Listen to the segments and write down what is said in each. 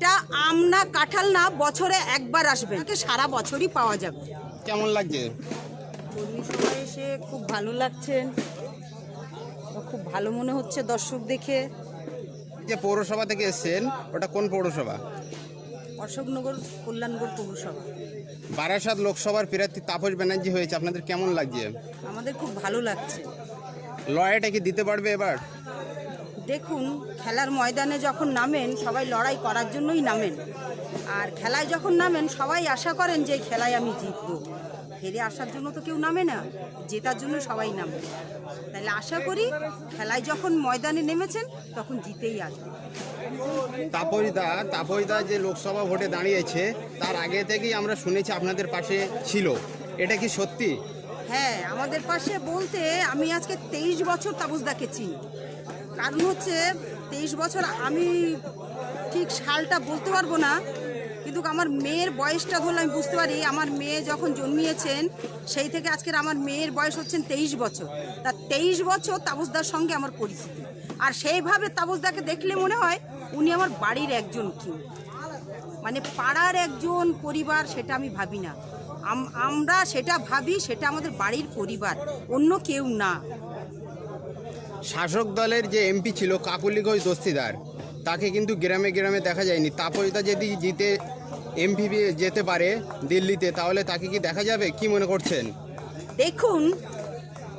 এটা আম না কাঁঠাল না বছরে একবার আসবে। একে সারা বছরই পাওয়া যাবে। কেমন লাগছে? কর্মী এসে খুব ভালো লাগছেন খুব ভালো মনে হচ্ছে দর্শক দেখে। যে পৌরসভা থেকে এসছেন ওটা কোন পৌরসভা? অশোকনগর কল্যাণগড় পৌরসভা। বারাসাত লোকসভার প্রার্থী তাপস ব্যানার্জি হয়েছে আপনাদের কেমন লাগছে? আমাদের খুব ভালো লাগছে। লড়াইটা কি দিতে পারবে এবার? দেখুন খেলার ময়দানে যখন নামেন সবাই লড়াই করার জন্যই নামেন। আর খেলায় যখন নামেন সবাই আশা করেন যে খেলায় আমি জিতবো। হেরে আসার জন্য তো কেউ নামে না জেতার জন্য সবাই নামে। তাহলে আশা করি খেলায় যখন ময়দানে নেমেছেন তখন জিতেই আসবে তাপসদা তাপসদা যে লোকসভা ভোটে দাঁড়িয়েছে তার আগে থেকেই আমরা শুনেছি আপনাদের পাশে ছিল। এটা কি সত্যি? হ্যাঁ আমাদের পাশে বলতে আমি আজকে তেইশ বছর তাবুজদাকে চিনি। কারণ হচ্ছে তেইশ বছর আমি ঠিক সালটা বলতে পারব না, কিন্তু আমার মেয়ের বয়সটা ধরলে আমি বুঝতে পারি। আমার মেয়ে যখন জন্মিয়েছেন, সেই থেকে আজকের আমার মেয়ের বয়স হচ্ছেন তেইশ বছর। তা তেইশ বছর তাবুজদার সঙ্গে আমার পরিচিতি। আর সেইভাবে তাবুজদাকে দেখলে মনে হয় উনি আমার বাড়ির একজন কেউ। মানে পাড়ার একজন পরিবার সেটা আমি ভাবি না। আমরা সেটা ভাবি, সেটা আমাদের বাড়ির পরিবার, অন্য কেউ না। শাসক দলের যে এমপি ছিল কাকুলি ঘোষ দস্তিদার তাকে কিন্তু গ্রামে গ্রামে দেখা যায়নি। তাপসদা যদি জিতে এমপি যেতে পারে দিল্লিতে তাহলে তাকে কি দেখা যাবে? কি মনে করছেন? দেখুন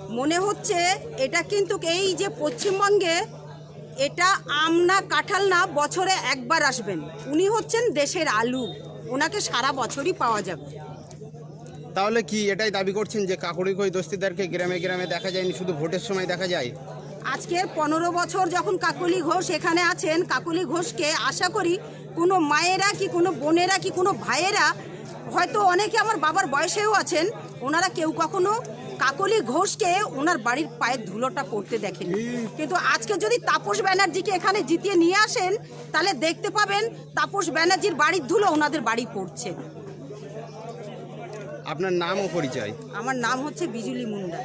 মনে হচ্ছে এটা কিন্তু এই যে পশ্চিমবঙ্গে এটা আম না কাঁঠাল না বছরে একবার আসবেন। উনি হচ্ছেন দেশের আলু। ওনাকে সারা বছরই পাওয়া যাবে। তাহলে কি এটাই দাবি করছেন যে কাকুলি ঘোষ দস্তিদারকে গ্রামে গ্রামে দেখা যায়নি শুধু ভোটের সময় দেখা যায়? আজকের পনেরো বছর যখন কাকলি ঘোষ এখানে আছেন কাকলি ঘোষকে আশা করি কোনো মায়েরা কি কোনো বোনেরা কি কোনো ভাইয়েরা হয়তো অনেকে আমার বাবার বয়সেও আছেন ওনারা কেউ কখনো কাকলি ঘোষকে ওনার বাড়ির পায়ের ধুলোটা পড়তে দেখেন। কিন্তু আজকে যদি তাপস ব্যানার্জিকে এখানে জিতিয়ে নিয়ে আসেন তাহলে দেখতে পাবেন তাপস ব্যানার্জির বাড়ির ধুলো ওনাদের বাড়ি পড়ছে। আপনার নাম ও পরিচয়? আমার নাম হচ্ছে বিজুলি মুন্ডা।